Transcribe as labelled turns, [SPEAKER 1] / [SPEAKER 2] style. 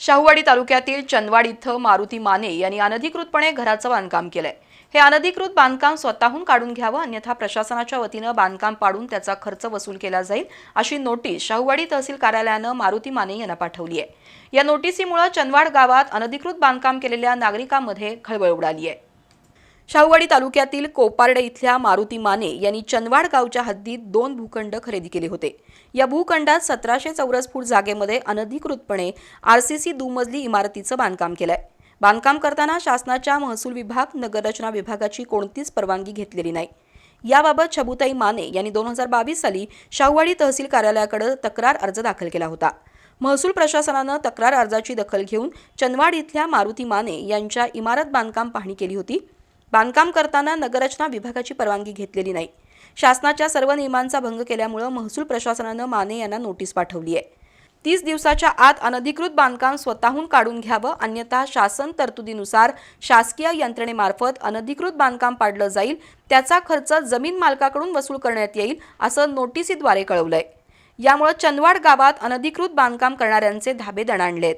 [SPEAKER 1] शाहूवाडी तालुक्यातील चंदवाड इथं मारुती माने यांनी अनधिकृतपणे घराचं बांधकाम केलंय. हे अनधिकृत बांधकाम स्वतःहून काढून घ्यावं अन्यथा प्रशासनाच्या वतीनं बांधकाम पाडून त्याचा खर्च वसूल केला जाईल अशी नोटीस शाहूवाडी तहसील कार्यालयानं मारुती माने यांना पाठवली आहे. या नोटीसीमुळे चंदवाड गावात अनधिकृत बांधकाम केलेल्या नागरिकांमध्ये खळबळ उडाली आहे. शाहूवाडी तालुक्यातील कोपार्डे इथल्या मारुती माने यांनी चंदवाड गावच्या हद्दीत दोन भूखंड खरेदी केले होते. या भूखंडात सतराशे चौरस फूट जागेमध्ये अनधिकृतपणे आरसीसी दुमजली इमारतीचं बांधकाम केलंय. बांधकाम करताना शासनाच्या महसूल विभाग नगररचना विभागाची कोणतीच परवानगी घेतलेली नाही. याबाबत छबुताई माने यांनी दोन हजार बावीस साली शाहूवाडी तहसील कार्यालयाकडे तक्रार अर्ज दाखल केला होता. महसूल प्रशासनानं तक्रार अर्जाची दखल घेऊन चंदवाड इथल्या मारुती माने यांच्या इमारत बांधकाम पाहणी केली होती. बांधकाम करताना नगररचना विभागाची परवानगी घेतलेली नाही. शासनाच्या सर्व नियमांचा भंग केल्यामुळं महसूल प्रशासनानं माने यांना नोटीस पाठवली आहे. तीस दिवसाच्या आत अनधिकृत बांधकाम स्वतःहून काढून घ्यावं अन्यथा शासन तरतुदीनुसार शासकीय यंत्रणेमार्फत अनधिकृत बांधकाम पाडलं जाईल त्याचा खर्च जमीन मालकाकडून वसूल करण्यात येईल असं नोटिसीद्वारे कळवलंय. यामुळे चंदवाड गावात अनधिकृत बांधकाम करणाऱ्यांचे धाबे दणाणलेत.